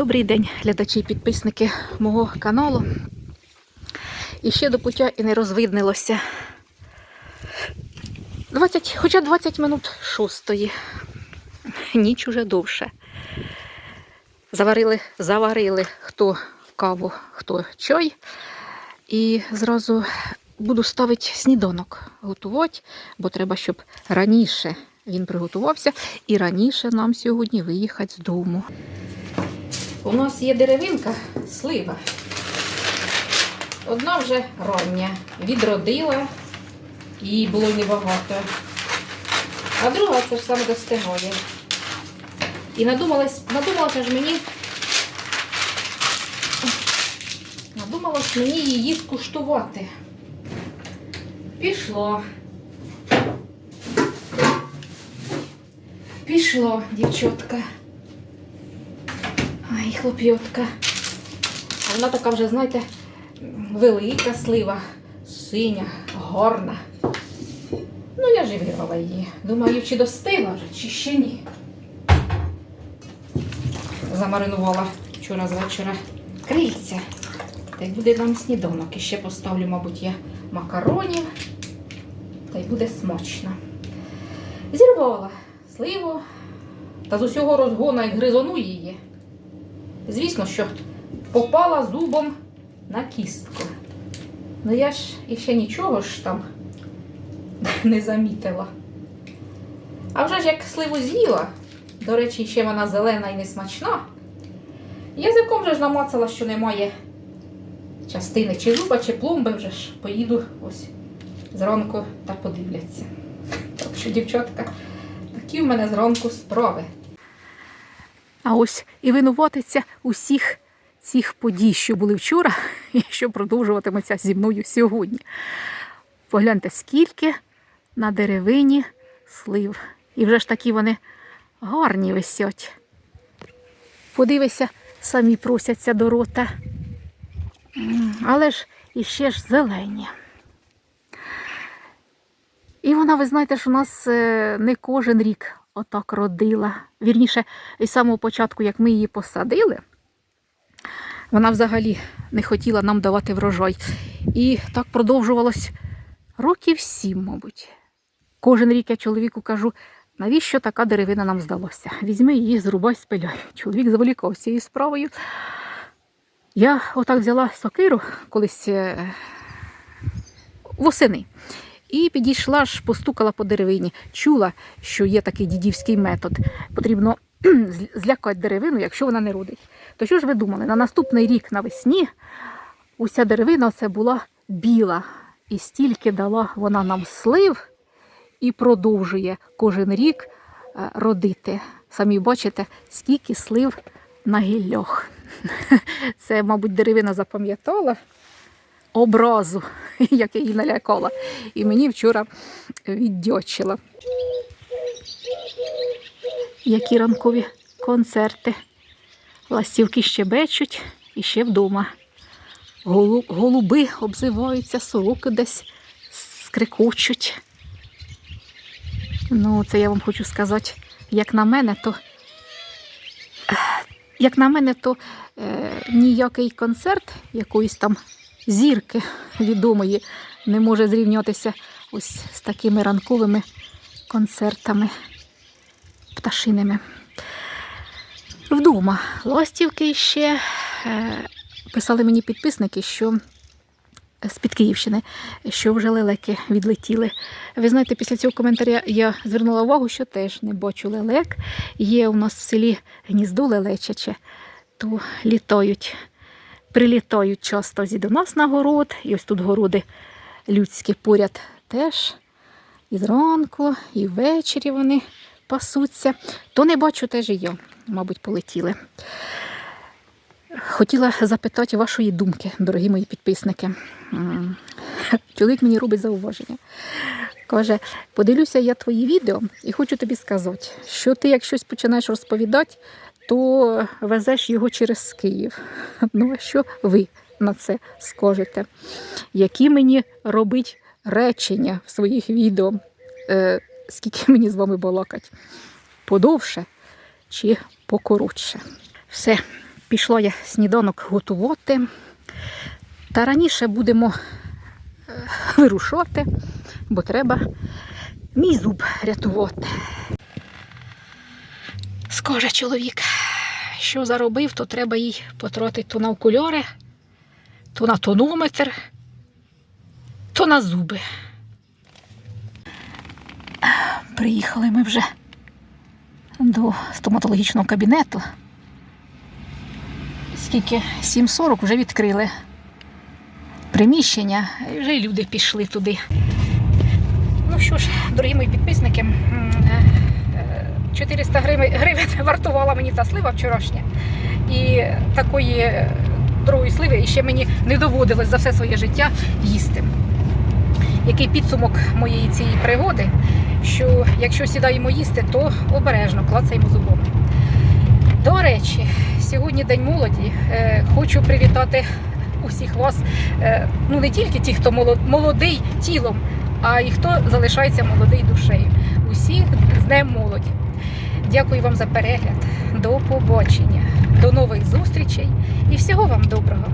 Добрий день, глядачі і підписники мого каналу. І ще до пуття і не розвиднилося. 20, хоча 20 минут шостої. Ніч уже довше. Заварили, заварили хто каву, хто чай. І зразу буду ставити сніданок готувати, бо треба, щоб раніше він приготувався і раніше нам сьогодні виїхати з дому. У нас є деревинка слива. Одна вже рання, відродила, її було небагато. А друга це ж саме достигає. І надумалась, надумалося ж мені. Надумалось мені її скуштувати. Пішло. Пішло, дівчатка. Ай, хлоп'ятка. А Вона така вже, знаєте, велика слива, синя, гарна. Ну, я ж і вирвала її. Думаю, чи достигла вже, чи ще ні. Замаринувала вчора з вечора крильця. Та й буде нам сніданок. І ще поставлю, мабуть, я макаронів. Та й буде смачно. Зірвала сливу та з усього розгону як гризону її. Звісно, що попала зубом на кістку. Ну я ж іще нічого ж там не замітила. А вже ж як сливу з'їла, до речі, ще вона зелена і не смачна. Язиком же ж намацала, що немає частини чи зуба, чи пломби вже ж поїду ось зранку та подивляться. Так що, дівчатка, такі в мене зранку справи. А ось і винуватиться усіх цих подій, що були вчора, і що продовжуватиметься зі мною сьогодні. Погляньте, скільки на деревині слив. І вже ж такі вони гарні висять. Подивися, самі просяться до рота. Але ж іще ж зелені. І вона, ви знаєте, що у нас е, не кожен рік отак родила. Вірніше, із самого початку, як ми її посадили, вона взагалі не хотіла нам давати врожай. І так продовжувалось років сім, мабуть. Кожен рік я чоловіку кажу, навіщо така деревина нам здалася? Візьми її, зрубай, спиляй. Чоловік заволікав цією справою. Я отак взяла сокиру колись е, восени. І підійшла ж, постукала по деревині. Чула, що є такий дідівський метод. Потрібно злякати деревину, якщо вона не родить. То що ж ви думали? На наступний рік навесні уся деревина це була біла. І стільки дала вона нам слив і продовжує кожен рік е, родити. Самі бачите, скільки слив на гіллях. Це, мабуть, деревина запам'ятала образу, як я її налякала. І мені вчора віддячила. Які ранкові концерти. Ластівки щебечуть і ще вдома. Голуби обзиваються, сороки десь скрикочуть. Ну, це я вам хочу сказати, як на мене, то як на мене, то е, ніякий концерт якоїсь там зірки відомої не може зрівнятися ось з такими ранковими концертами пташиними. Вдома ластівки ще е, писали мені підписники, що з-під Київщини, що вже лелеки відлетіли. Ви знаєте, після цього коментаря я звернула увагу, що теж не бачу лелек. Є у нас в селі гніздо лелечаче, то літають, прилітають часто зі до нас на город. І ось тут городи людські поряд теж. І зранку, і ввечері вони пасуться. То не бачу теж і я, мабуть, полетіли. Хотіла запитати вашої думки, дорогі мої підписники. Чоловік мені робить зауваження. Каже, подивлюся я твої відео і хочу тобі сказати, що ти як щось починаєш розповідати, то везеш його через Київ. Ну, а що ви на це скажете? Які мені робить речення в своїх відео? Е, скільки мені з вами балакать? Подовше чи покоротше? Все, Пішла я сніданок готувати. Та раніше будемо е, вирушати, бо треба мій зуб рятувати. Скаже чоловік, що заробив, то треба їй потратити то на окуляри, то на тонометр, то на зуби. Приїхали ми вже до стоматологічного кабінету. Скільки 7.40 вже відкрили приміщення, і вже люди пішли туди. Ну що ж, дорогі мої підписники, 400 гривень, гривень вартувала мені та слива вчорашня. І такої е, дорогої сливи ще мені не доводилось за все своє життя їсти. Який підсумок моєї цієї пригоди, що якщо сідаємо їсти, то обережно клацаємо зубами. До речі, сьогодні День молоді. Е, Хочу привітати усіх вас, е, ну не тільки ті, хто молодий тілом, а й хто залишається молодий душею. Усіх з Днем молоді. Дякую вам за перегляд. До побачення, до нових зустрічей і всього вам доброго.